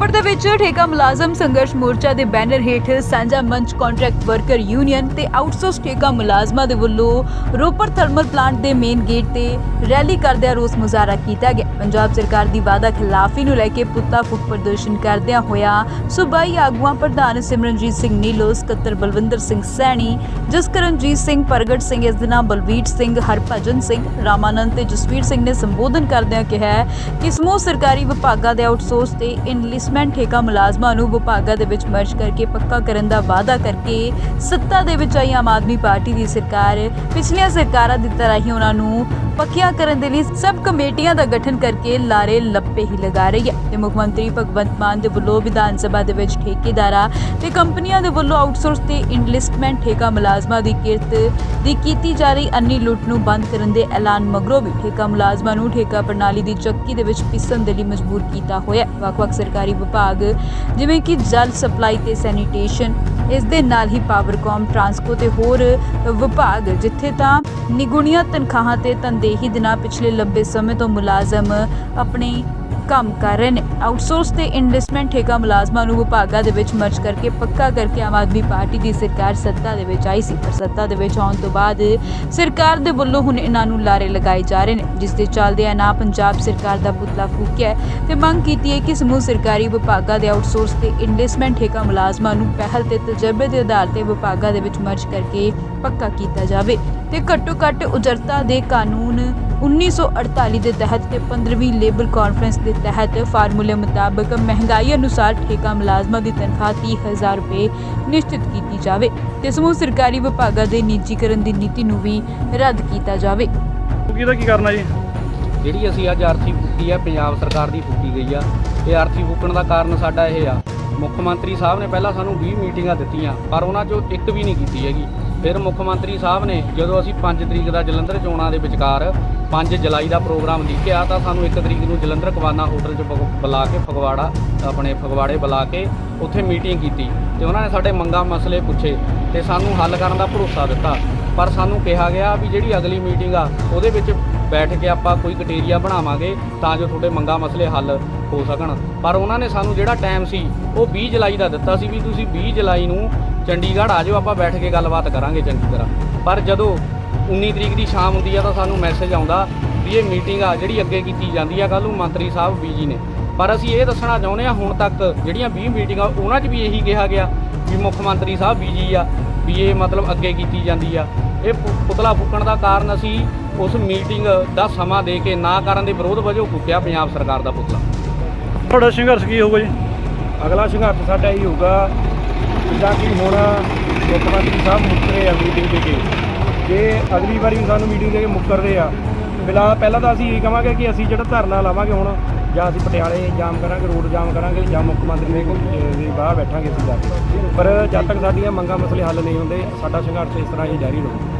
ਰੋਪੜ ਦੇ ਵਿੱਚ ਠੇਕਾ ਮੁਲਾਜ਼ਮ ਸੰਘਰਸ਼ ਮੋਰਚਾ ਦੇ ਬੈਨਰ ਹੇਠ ਸਾਂਝਾ ਮੰਚ ਕੰਟਰੈਕਟ ਵਰਕਰ ਯੂਨੀਅਨ ਤੇ ਆਊਟਸੋਰਸ ਠੇਕਾ ਮੁਲਾਜ਼ਮਾਂ ਦੇ ਵੱਲੋਂ ਰੋਪੜ ਥਰਮਲ ਪਲਾਂਟ ਦੇ ਮੇਨ ਗੇਟ ਤੇ ਰੈਲੀ ਕਰਦਿਆਂ ਰੋਸ ਮੁਜ਼ਾਹਰਾ ਕੀਤਾ ਗਿਆ। ਪੰਜਾਬ ਸਰਕਾਰ ਦੀ ਵਾਅਦਾ ਖਿਲਾਫੀ ਨੂੰ ਲੈ ਕੇ ਪੁੱਤਾ ਫੁੱਟ ਪ੍ਰਦਰਸ਼ਨ ਕਰਦਿਆਂ ਹੋਇਆ ਸੂਬਾਈ ਆਗੂਆਂ ਪ੍ਰਧਾਨ ਸਿਮਰਨਜੀਤ ਸਿੰਘ ਨੀਲੋ, ਸਕੱਤਰ ਬਲਵਿੰਦਰ ਸਿੰਘ ਸੈਣੀ, ਜਸਕਰਨਜੀਤ ਸਿੰਘ, ਪ੍ਰਗਟ ਸਿੰਘ, ਇਸ ਦਿਨਾਂ ਬਲਵੀਰ ਸਿੰਘ, ਹਰਭਜਨ ਸਿੰਘ, ਰਾਮਾਨੰਦ ਤੇ ਜਸਵੀਰ ਸਿੰਘ ਨੇ ਸੰਬੋਧਨ ਕਰਦਿਆਂ ਕਿਹਾ ਕਿ ਸਮੂਹ ਸਰਕਾਰੀ ਵਿਭਾਗਾਂ ਦੇ ਆਊਟਸੋਰਸ ਤੇ ਇਨਲਿਸਟਮੈਂਟ ਠੇਕਾ ਮੁਲਾਜ਼ਮਾਂ ਨੂੰ ਵਿਭਾਗਾਂ ਦੇ ਵਿੱਚ ਮਰਜ ਕਰਕੇ ਪੱਕਾ ਕਰਨ ਦਾ ਵਾਅਦਾ ਕਰਕੇ ਸੱਤਾ ਦੇ ਵਿੱਚ ਆਈ ਆਮ ਆਦਮੀ ਪਾਰਟੀ ਦੀ ਸਰਕਾਰ, ਪਿਛਲੀਆਂ ਸਰਕਾਰਾਂ ਦੀ ਤਰ੍ਹਾਂ ਹੀ ਉਹਨਾਂ ਨੂੰ ਪੱਕਿਆਂ ਕਰਨ ਦੇ ਲਈ ਸਬ ਕਮੇਟੀਆਂ ਦਾ ਗਠਨ ਕਰਕੇ ਲਾਰੇ ਲੱਪੇ ਹੀ ਲਗਾ ਰਹੀ ਹੈ। ਤੇ ਮੁੱਖ ਮੰਤਰੀ ਭਗਵੰਤ ਮਾਨ ਦੇ ਵੱਲੋਂ ਵਿਧਾਨ ਸਭਾ ਦੇ ਵਿੱਚ ਠੇਕੇਦਾਰਾਂ ਤੇ ਕੰਪਨੀਆਂ ਦੇ ਵੱਲੋਂ ਆਊਟਸੋਰਸ ਤੇ ਇਨਲਿਸਟਮੈਂਟ ਠੇਕਾ ਮੁਲਾਜ਼ਮਾਂ ਦੀ ਕਿਰਤ ਦੀ ਕੀਤੀ ਜਾ ਰਹੀ ਅੰਨੀ ਲੁੱਟ ਨੂੰ ਬੰਦ ਕਰਨ ਦੇ ਐਲਾਨ ਮਗਰੋਂ ਵੀ ਠੇਕਾ ਮੁਲਾਜ਼ਮਾਂ ਨੂੰ ਠੇਕਾ ਪ੍ਰਣਾਲੀ ਦੀ ਚੱਕੀ ਦੇ ਵਿੱਚ ਪਿਸਣ ਦੇ ਲਈ ਮਜਬੂਰ ਕੀਤਾ ਹੋਇਆ ਵੱਖ-ਵੱਖ ਸਰਕਾਰੀ ਵਿਭਾਗ, ਜਿਵੇਂ ਕਿ ਜਲ ਸਪਲਾਈ ਤੇ ਸੈਨੀਟੇਸ਼ਨ, ਇਸ ਦੇ ਨਾਲ ਹੀ ਪਾਵਰਕਾਮ ਟਰਾਂਸਕੋ ਤੇ ਹੋਰ ਵਿਭਾਗ, ਜਿੱਥੇ ਤਾਂ ਨਿਗੁਣੀਆਂ ਤਨਖਾਹਾਂ ਤੇ ਤਨਦੇਹੀ ਦੇ ਨਾਲ ਪਿਛਲੇ ਲੰਬੇ ਸਮੇਂ ਤੋਂ ਮੁਲਾਜ਼ਮ ਆਪਣੇ ਕੰਮ ਕਰ ਰਹੇ ਨੇ। ਆਊਟਸੋਰਸ ਤੇ ਇਨਵੈਸਟਮੈਂਟ ਠੇਕਾ ਮੁਲਾਜ਼ਮਾਂ ਨੂੰ ਵਿਭਾਗਾਂ ਦੇ ਵਿੱਚ ਮਰਜ ਕਰਕੇ ਪੱਕਾ ਕਰਕੇ ਆਮ ਆਦਮੀ ਪਾਰਟੀ ਦੀ ਸਰਕਾਰ ਸੱਤਾ ਦੇ ਵਿੱਚ ਆਈ ਸੀ। ਪਰ ਸੱਤਾ ਦੇ ਵਿੱਚ ਆਉਣ ਤੋਂ ਬਾਅਦ ਸਰਕਾਰ ਦੇ ਵੱਲੋਂ ਹੁਣ ਇਹਨਾਂ ਨੂੰ ਲਾਰੇ ਲਗਾਏ ਜਾ ਰਹੇ ਨੇ। ਜਿਸ ਦੇ ਚੱਲਦੇ ਨਾ ਪੰਜਾਬ ਸਰਕਾਰ ਦਾ ਪੁਤਲਾ ਫੂਕਿਆ ਤੇ ਮੰਗ ਕੀਤੀ ਹੈ ਕਿ ਸਮੂਹ ਸਰਕਾਰੀ ਵਿਭਾਗਾਂ ਦੇ ਆਊਟਸੋਰਸ ਤੇ ਇਨਵੈਸਟਮੈਂਟ ਠੇਕਾ ਮੁਲਾਜ਼ਮਾਂ ਨੂੰ ਪਹਿਲ ਤੇ ਤਜਰਬੇ ਦੇ ਆਧਾਰ ਤੇ ਵਿਭਾਗਾਂ ਦੇ ਵਿੱਚ ਮਰਜ ਕਰਕੇ ਪੱਕਾ ਕੀਤਾ ਜਾਵੇ ਤੇ ਘੱਟੋ ਘੱਟ ਉਜਰਤਾ ਦੇ ਕਾਨੂੰਨ 1948 ਦੇ ਤਹਿਤ ਤੇ 15ਵੀਂ ਲੇਬਰ ਕਾਨਫਰੰਸ ਦੇ ਤਹਿਤ ਫਾਰਮੂਲੇ ਮੁਤਾਬਕ ਮਹਿੰਗਾਈ ਅਨੁਸਾਰ ਠੇਕਾ ਮੁਲਾਜ਼ਮਾਂ ਦੀ ਤਨਖਾਹ 30000 ਰੁਪਏ ਨਿਸ਼ਚਿਤ ਕੀਤੀ ਜਾਵੇ ਤੇ ਸਮੂਹ ਸਰਕਾਰੀ ਵਿਭਾਗਾਂ ਦੇ ਨਿੱਜੀਕਰਨ ਦੀ ਨੀਤੀ ਨੂੰ ਵੀ ਰੱਦ ਕੀਤਾ ਜਾਵੇ। ਕੀ ਦਾ ਕੀ ਕਰਨਾ ਜੀ? ਜਿਹੜੀ ਅਸੀਂ ਅੱਜ ਆਰਥੀ ਫੂਕੀ ਆ ਪੰਜਾਬ ਸਰਕਾਰ ਦੀ ਫੂਕੀ ਗਈ ਆ ਇਹ ਆਰਥੀ ਫੂਕਣ ਦਾ ਕਾਰਨ ਸਾਡਾ ਇਹ ਆ। ਮੁੱਖ ਮੰਤਰੀ ਸਾਹਿਬ ਨੇ ਪਹਿਲਾਂ ਸਾਨੂੰ 20 ਮੀਟਿੰਗਾਂ ਦਿੱਤੀਆਂ ਪਰ ਉਹਨਾਂ 'ਚੋਂ ਇੱਕ ਵੀ ਨਹੀਂ ਕੀਤੀ ਹੈਗੀ। ਫਿਰ ਮੁੱਖ ਮੰਤਰੀ ਸਾਹਿਬ ਨੇ ਜਦੋਂ ਅਸੀਂ 5 ਤਰੀਕ ਦਾ ਜਲੰਧਰ ਚੋਣਾਂ ਦੇ ਵਿਚਕਾਰ 5 ਜੁਲਾਈ ਦਾ ਪ੍ਰੋਗਰਾਮ ਲਿਖਿਆ ਤਾਂ ਸਾਨੂੰ 1 ਤਰੀਕ ਨੂੰ ਜਲੰਧਰ ਕਵਾਨਾ ਹੋਟਲ 'ਚ ਬੁ- ਬੁਲਾ ਕੇ ਫਗਵਾੜਾ, ਆਪਣੇ ਫਗਵਾੜੇ ਬੁਲਾ ਕੇ ਉੱਥੇ ਮੀਟਿੰਗ ਕੀਤੀ ਤੇ ਉਹਨਾਂ ਨੇ ਸਾਡੇ ਮੰਗਾਂ ਮਸਲੇ ਪੁੱਛੇ ਤੇ ਸਾਨੂੰ ਹੱਲ ਕਰਨ ਦਾ ਭਰੋਸਾ ਦਿੱਤਾ। ਪਰ ਸਾਨੂੰ ਕਿਹਾ ਗਿਆ ਵੀ ਜਿਹੜੀ ਅਗਲੀ ਮੀਟਿੰਗ ਆ, ਉਹਦੇ ਵਿੱਚ ਬੈਠ ਕੇ ਆਪਾਂ ਕੋਈ ਕਟੇਰੀਆ ਬਣਾਵਾਂਗੇ ਤਾਂ ਜੋ ਤੁਹਾਡੇ ਮੰਗਾ ਮਸਲੇ ਹੱਲ ਹੋ ਸਕਣ। ਪਰ ਉਹਨਾਂ ਨੇ ਸਾਨੂੰ ਜਿਹੜਾ ਟਾਈਮ ਸੀ, ਉਹ 20 ਜੁਲਾਈ ਦਾ ਦਿੱਤਾ ਸੀ ਵੀ ਤੁਸੀਂ 20 ਜੁਲਾਈ ਨੂੰ ਚੰਡੀਗੜ੍ਹ ਆ ਜਾਓ ਆਪਾਂ ਬੈਠ ਕੇ ਗੱਲਬਾਤ ਕਰਾਂਗੇ ਚੰਗੀ ਤਰ੍ਹਾਂ। ਪਰ ਜਦੋਂ 19 ਤਰੀਕ ਦੀ ਸ਼ਾਮ ਹੁੰਦੀ ਆ ਤਾਂ ਸਾਨੂੰ ਮੈਸੇਜ ਆਉਂਦਾ ਵੀ ਇਹ ਮੀਟਿੰਗ ਆ ਜਿਹੜੀ ਅੱਗੇ ਕੀਤੀ ਜਾਂਦੀ ਆ ਕੱਲ੍ਹ ਨੂੰ ਮੰਤਰੀ ਸਾਹਿਬ ਬੀਜੀ ਨੇ। ਪਰ ਅਸੀਂ ਇਹ ਦੱਸਣਾ ਚਾਹੁੰਦੇ ਆ ਹੁਣ ਤੱਕ ਜਿਹੜੀਆਂ 20 ਮੀਟਿੰਗਾਂ ਉਹਨਾਂ 'ਚ ਵੀ ਇਹੀ ਕਿਹਾ ਗਿਆ ਵੀ ਮੁੱਖ ਮੰਤਰੀ ਸਾਹਿਬ ਬੀਜੀ ਆ ਵੀ ਇਹ ਮਤਲਬ ਅੱਗੇ ਕੀਤੀ ਜਾਂਦੀ ਆ। ਇਹ ਪੁਤਲਾ ਫੂਕਣ ਦਾ ਕਾਰਨ ਅਸੀਂ ਉਸ ਮੀਟਿੰਗ ਦਾ ਸਮਾਂ ਦੇ ਕੇ ਨਾ ਕਰਨ ਦੇ ਵਿਰੋਧ ਵਜੋਂ ਫੂਕਿਆ ਪੰਜਾਬ ਸਰਕਾਰ ਦਾ ਪੁਤਲਾ। ਤੁਹਾਡਾ ਸੰਘਰਸ਼ ਕੀ ਹੋਊਗਾ ਜੀ? ਅਗਲਾ ਸੰਘਰਸ਼ ਸਾਡਾ ਇਹ ਹੋਊਗਾ ਜਿੱਦਾਂ ਕਿ ਹੁਣ ਮੁੱਖ ਮੰਤਰੀ ਸਾਹਿਬ ਮੁੱਕਰੇ ਆ ਮੀਟਿੰਗ ਦੇ ਕੇ। ਜੇ ਅਗਲੀ ਵਾਰੀ ਵੀ ਸਾਨੂੰ ਮੀਟਿੰਗ ਦੇ ਕੇ ਮੁੱਕਰਦੇ ਆ ਫਿਲਹਾਲ ਪਹਿਲਾਂ ਤਾਂ ਅਸੀਂ ਇਹ ਕਹਾਂਗੇ ਕਿ ਅਸੀਂ ਜਿਹੜਾ ਧਰਨਾ ਲਾਵਾਂਗੇ ਹੁਣ, ਜਾਂ ਅਸੀਂ ਪਟਿਆਲੇ ਜਾਮ ਕਰਾਂਗੇ, ਰੋਡ ਜਾਮ ਕਰਾਂਗੇ, ਜਾਂ ਮੁੱਖ ਮੰਤਰੀ ਦੇ ਦੇ ਬਾਹਰ ਬੈਠਾਂਗੇ ਅਸੀਂ ਜਾ ਕੇ। ਪਰ ਜਦ ਤੱਕ ਸਾਡੀਆਂ ਮੰਗਾਂ ਮਸਲੇ ਹੱਲ ਨਹੀਂ ਹੁੰਦੇ, ਸਾਡਾ ਸੰਘਰਸ਼ ਇਸ ਤਰ੍ਹਾਂ ਹੀ ਜਾਰੀ ਰਹੂਗਾ